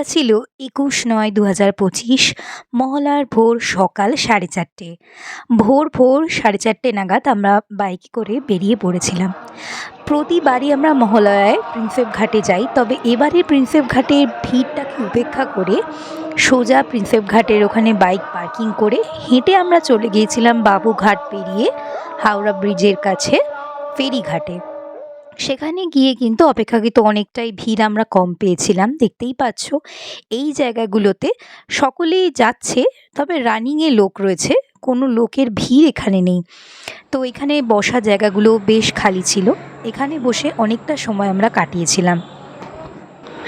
দিনটা ছিল একুশ নয় দু হাজার পঁচিশ, মহলার ভোর সকাল সাড়ে চারটে। ভোর ভোর সাড়ে চারটে নাগাদ আমরা বাইকে করে বেরিয়ে পড়েছিলাম। প্রতিবারই আমরা মহালয়ায় প্রিন্সেপ ঘাটে যাই, তবে এবারে প্রিন্সেপ ঘাটের ভিড়টাকে উপেক্ষা করে, সোজা প্রিন্সেপ ঘাটের ওখানে বাইক পার্কিং করে হেঁটে আমরা চলে গিয়েছিলাম বাবুঘাট পেরিয়ে হাওড়া ব্রিজের কাছে ফেরিঘাটে। সেখানে গিয়ে কিন্তু অপেক্ষাকৃত অনেকটাই ভিড় আমরা কম পেয়েছিলাম, দেখতেই পাচ্ছ। এই জায়গাগুলোতে সকলেই যাচ্ছে, তবে রানিংয়ে লোক রয়েছে, কোনো লোকের ভিড় এখানে নেই। তো এখানে বসা জায়গাগুলো বেশ খালি ছিল, এখানে বসে অনেকটা সময় আমরা কাটিয়েছিলাম।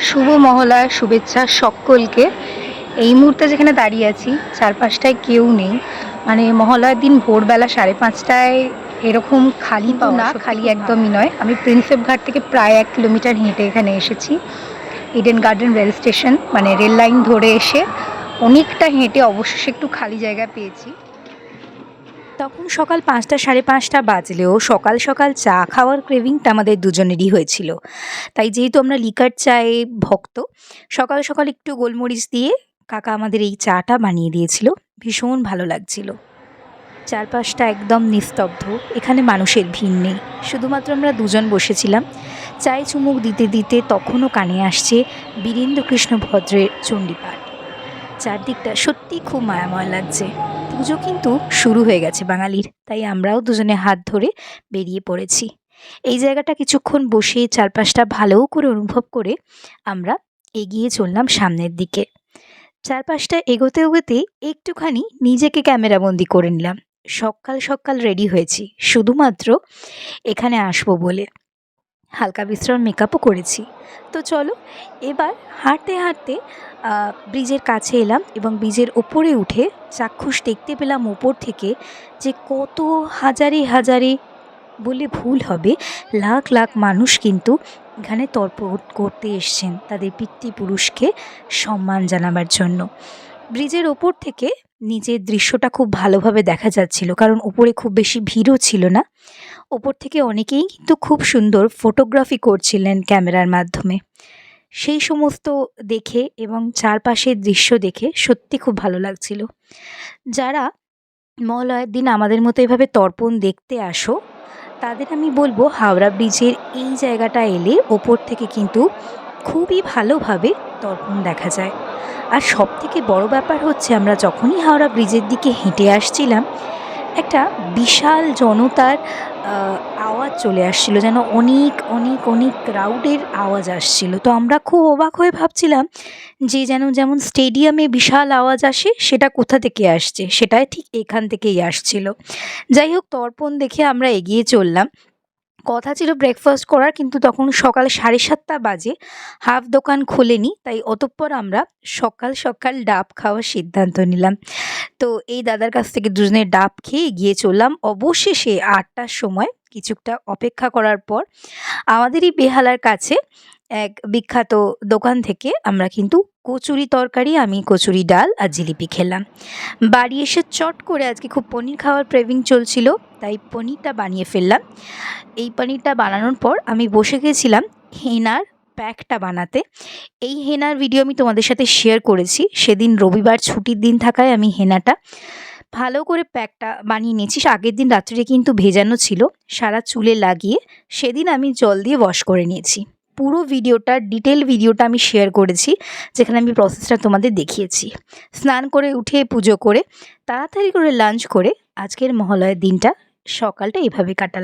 শুভ মহলায় শুভেচ্ছা সকলকে। এই মুহূর্তে যেখানে দাঁড়িয়ে আছি, চারপাশটায় কেউ নেই। মানে মহলার দিন ভোরবেলা সাড়ে পাঁচটায় এরকম খালি পাও না খালি একদমই নয়। আমি প্রিন্সেপ ঘাট থেকে প্রায় এক কিলোমিটার হেঁটে এখানে এসেছি। ইডেন গার্ডেন রেল স্টেশন মানে রেল লাইন ধরে এসে অনেকটা হেঁটে অবশেষে একটু খালি জায়গা পেয়েছি। তখন সকাল পাঁচটা সাড়ে পাঁচটা বাজলেও সকাল সকাল চা খাওয়ার ক্রেভিংটা আমাদের দুজনেরই হয়েছিল। তাই যেহেতু আমরা লিকার চায়ে ভক্ত সকাল সকাল একটু গোলমরিচ দিয়ে কাকা আমাদের এই চাটা বানিয়ে দিয়েছিল। ভীষণ ভালো লাগছিল। চারপাশটা একদম নিস্তব্ধ, এখানে মানুষের ভিড় নেই। শুধুমাত্র আমরা দুজন বসেছিলাম। চায়ে চুমুক দিতে দিতে তখনও কানে আসছে বীরেন্দ্রকৃষ্ণ ভদ্রের চণ্ডীপাঠ। চারদিকটা সত্যি খুব মায়াময় লাগছে। পুজো কিন্তু শুরু হয়ে গেছে বাঙালির, তাই আমরাও দুজনে হাত ধরে বেরিয়ে পড়েছি। এই জায়গাটা কিছুক্ষণ বসে চারপাশটা ভালো করে অনুভব করে আমরা এগিয়ে চললাম সামনের দিকে। চারপাশটা এগোতে এগোতে একটুখানি নিজেকে ক্যামেরাবন্দি করে নিলাম। সকাল সকাল রেডি হয়েছি। শুধুমাত্র এখানে আসব বলে। হালকা বিশ্রাম মেকআপও করেছি। তো চলো, এবার হাঁটতে হাঁটতে ব্রিজের কাছে এলাম এবং ব্রিজের ওপরে উঠে চাক্ষুষ দেখতে পেলাম ওপর থেকে যে কত হাজারে হাজারে বলে ভুল হবে, লাখ লাখ মানুষ কিন্তু এখানে তর্প করতে এসছেন তাদের পিতৃপুরুষকে সম্মান জানাবার জন্য। ব্রিজের ওপর থেকে নিচের দৃশ্যটা খুব ভালোভাবে দেখা যাচ্ছিল, কারণ উপরে খুব বেশি ভিড়ও ছিল না। ওপর থেকে অনেকেই কিন্তু খুব সুন্দর ফটোগ্রাফি করছিলেন ক্যামেরার মাধ্যমে। সেই সমস্ত দেখে এবং চারপাশের দৃশ্য দেখে সত্যি খুব ভালো লাগছিল। যারা মহালয়ার দিন আমাদের মতো এভাবে তর্পণ দেখতে আসো, তাদের আমি বলব হাওড়া ব্রিজের এই জায়গাটা এলে ওপর থেকে কিন্তু খুবই ভালোভাবে তর্পণ দেখা যায়। আর সব থেকে বড় ব্যাপার হচ্ছে, আমরা যখনই হাওড়া ব্রিজের দিকে হেঁটে আসছিলাম, একটা বিশাল জনতার আওয়াজ চলে আসছিল, যেন অনেক অনেক অনেক ক্রাউডের আওয়াজ আসছিল। তো আমরা খুব অবাক হয়ে ভাবছিলাম যে যেন যেমন স্টেডিয়ামে বিশাল আওয়াজ আসে, সেটা কোথা থেকে আসছে? সেটাই ঠিক এখান থেকেই আসছিল। যাই হোক, তর্পণ দেখে আমরা এগিয়ে চললাম। কথা ছিল ব্রেকফাস্ট করার, কিন্তু তখন সকাল সাড়ে সাতটা বাজে হাফ দোকান খোলেনি, তাই অতঃপর আমরা সকাল সকাল ডাব খাওয়ার সিদ্ধান্ত নিলাম। তো এই দাদার কাছ থেকে দুজনে ডাব খেয়ে গিয়ে চললাম। অবশেষে আটটার সময় কিছুটা অপেক্ষা করার পর আমাদেরই বেহালার কাছে এক বিখ্যাত দোকান থেকে আমরা কিন্তু কচুরি তরকারি, আমি কচুরি ডাল আর জিলিপি খেলাম। বাড়ি এসে চট করে আজকে খুব পনির খাওয়ার প্রেভিং চলছিল, তাই পনিরটা বানিয়ে ফেললাম। এই পনিরটা বানানোর পর আমি বসে গেছিলাম হেনার প্যাকটা বানাতে। এই হেনার ভিডিও আমি তোমাদের সাথে শেয়ার করেছি। সেদিন রবিবার ছুটির দিন থাকায় আমি হেনাটা ভালো করে প্যাকটা বানিয়ে নিয়েছি। আগের দিন রাত্রে কিন্তু ভেজানো ছিল, সারা চুলে লাগিয়ে। সেদিন আমি জল দিয়ে ওয়াশ করে নিয়েছি। পুরো ভিডিওটা ডিটেল ভিডিওটা আমি শেয়ার করেছি, যেখানে আমি প্রসেসটা তোমাদের দেখিয়েছি। স্নান করে উঠে, পুজো করে, তাড়াতাড়ি করে লাঞ্চ করে, আজকের মহালয়ের দিনটা সকালটা এভাবে কাটালাম।